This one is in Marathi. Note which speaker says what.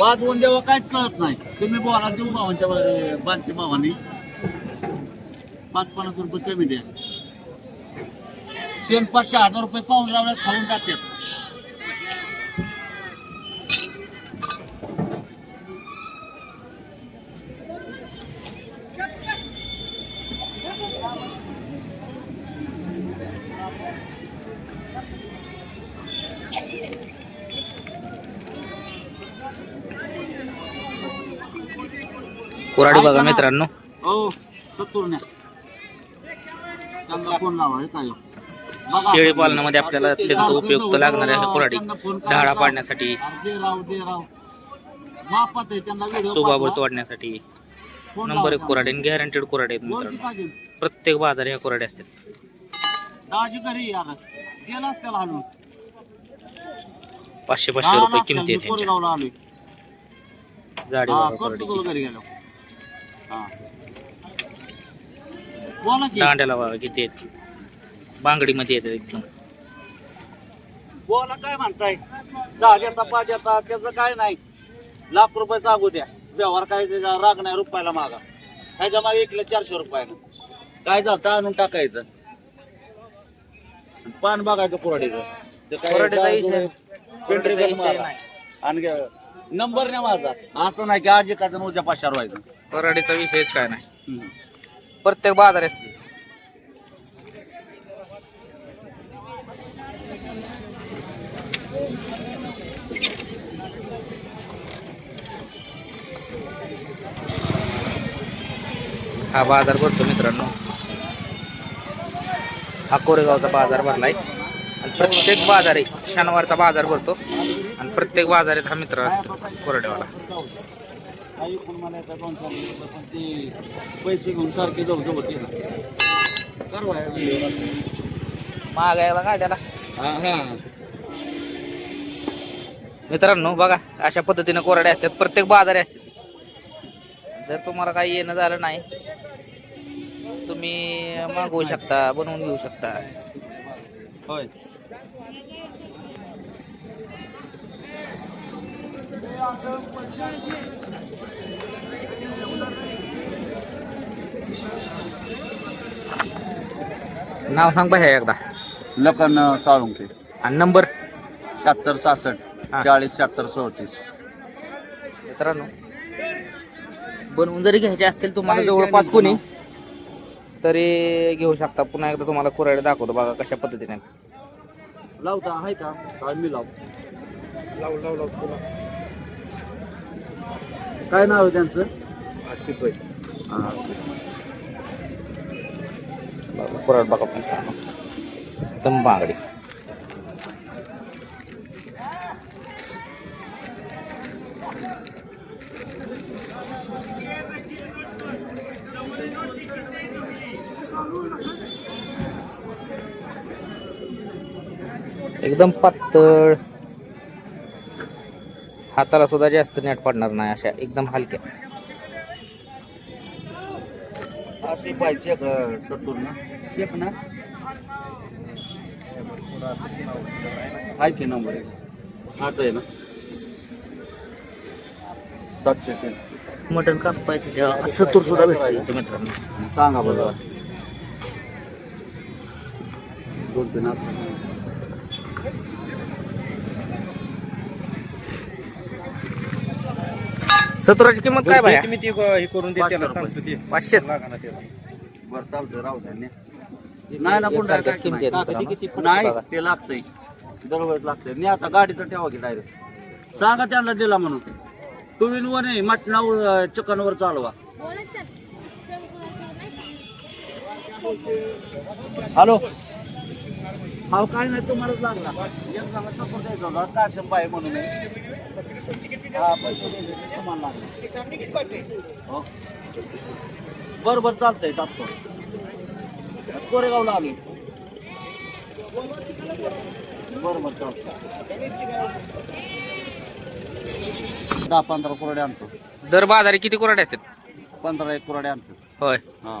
Speaker 1: वाजवून देवा काहीच कळत नाही तुम्ही बोला देऊ भावांच्या बांधते भावानी पाच पन्नास रुपये कमी द्या शेण पाचशे हजार रुपये पाहून लावल्यात खाऊन जातात
Speaker 2: कोराडी बघा. मित्रांनो.
Speaker 1: हो.
Speaker 2: शेळी पालनामध्ये आपल्याला अत्यंत उपयुक्त कुऱ्हाडी
Speaker 1: त्यांना फोन
Speaker 2: ढाळा. पाडण्यासाठी.
Speaker 1: आहे.
Speaker 2: तोडण्यासाठी
Speaker 1: फोन
Speaker 2: नंबर एक. कोराडी गॅरंटेड कोराडी आहेत मित्रांनो. प्रत्येक बाजार ह्या कोराडी असतात. पाचशे पाचशे रुपये किमती आहेत त्यांच्या. जाडी
Speaker 1: बोला की.
Speaker 2: दांड्याला बघा किती आहेत? बांगडीमध्ये येतात एकदम.
Speaker 1: बोला काय म्हणताय? दहा देता पाच देता त्याचं काय नाही. लाख रुपये सांगू द्या. व्यवहार काय त्याचा राग नाही रुपयाला मागा. ह्याच्या मागे एकले चारशे रुपयानं काय झालं? आणून टाकायचं. पान बघायचं कुराडीचं. ते काय
Speaker 2: कोराडीचा
Speaker 1: डाळ
Speaker 2: विषय-
Speaker 1: डोळे, पेंढरी
Speaker 2: कोराडीचा
Speaker 1: गण
Speaker 2: विषय
Speaker 1: मारा.
Speaker 2: नाही.
Speaker 1: आणि नंबर नाही माझा. असं नाही की आज एखादं उद्या पाचशे व्हायचं
Speaker 2: कोराडीचा विषयच काय नाही. प्रत्येक बाजार असते. हा बाजार भरतो मित्रांनो. हा कोरेगावचा बाजार भरलाय. आणि प्रत्येक बाजार आहे शनिवारचा बाजार भरतो. प्रत्येक बाजारात हा मित्र असतो कोरडेवाला
Speaker 1: काही पण मला येतात दोन चार दिवस, पण ते पैसे घेऊन सारखे जवळ जवळ.
Speaker 2: मागायला
Speaker 1: हा हा.
Speaker 2: मित्रांनो बघा अशा पद्धतीने कोरडे असतात प्रत्येक बाजारी असतात जर तुम्हाला काही येणं झालं नाही तुम्ही मागवू शकता बनवून घेऊ शकता.
Speaker 1: होय.
Speaker 2: नाव सांग पाहिजे एकदा.
Speaker 1: लखन चाळुंके
Speaker 2: आणि नंबर?
Speaker 1: शहात्तर सहासष्ट
Speaker 2: हा.
Speaker 1: चाळीस शहात्तर चौतीस.
Speaker 2: मित्रांनो बनवून जरी घ्यायचे असतील तुम्हाला जवळपास कोणी तरी घेऊ शकता. पुन्हा एकदा तुम्हाला कोरडे दाखवतो बघा कशा पद्धतीने.
Speaker 1: लावता आहे का? काय मी लाव.
Speaker 2: लाव लाव लाव
Speaker 1: काय नाव आहे त्यांचं हा.
Speaker 2: कोरड बघा पण. एकदम बांगडी एकदम पातळ हाताला सुद्धा जास्त नेट पडणार नाही अशा एकदम हलक्या.
Speaker 1: असे पाहिजे सत्तूर ना. शेप ना? आहे की नंबर हाच आहे ना. सातशे तीन.
Speaker 2: मटन कापायचं तेव्हा सत्तर सुद्धा भेटतं मित्रांनो.
Speaker 1: सांगा बघा. दोन तीन हात.
Speaker 2: सत्तराची किंमत काय बाया
Speaker 3: मी ती हे करून दे
Speaker 1: पाचशे
Speaker 3: त्याला
Speaker 1: रुपये.
Speaker 3: सांगतो ते
Speaker 2: पाचशेच
Speaker 3: लागा ना त्याला
Speaker 1: बरं चालतंय राहू द्या न्या. नाही ना
Speaker 2: एकसारख्याच
Speaker 1: काय
Speaker 2: किमती आहेत. मित्रांनो.
Speaker 1: किती पण नाही
Speaker 2: बघा.
Speaker 1: ते लागतंय दरवेळेस लागतंय नाही आता गाडी तर ठेवा की डायरेक्ट सांगा त्यांना दिला म्हणून टू व्हील वर नाही मटणावर चिकनवर चालवा हॅलो हा काय नाही तुम्हालाच लागला एक जणाला सपोर्ट द्यायचा होता काशम बाई म्हणून बरं बरं चालतंय टाकतो. कोरेगावला आली. बरं बरं चालतं दहा पंधरा कुराडे आणतो.
Speaker 2: दर बाजारी किती कोरडे असतात?
Speaker 1: पंधरा एक कुराडे आणतो.
Speaker 2: होय.
Speaker 1: हा.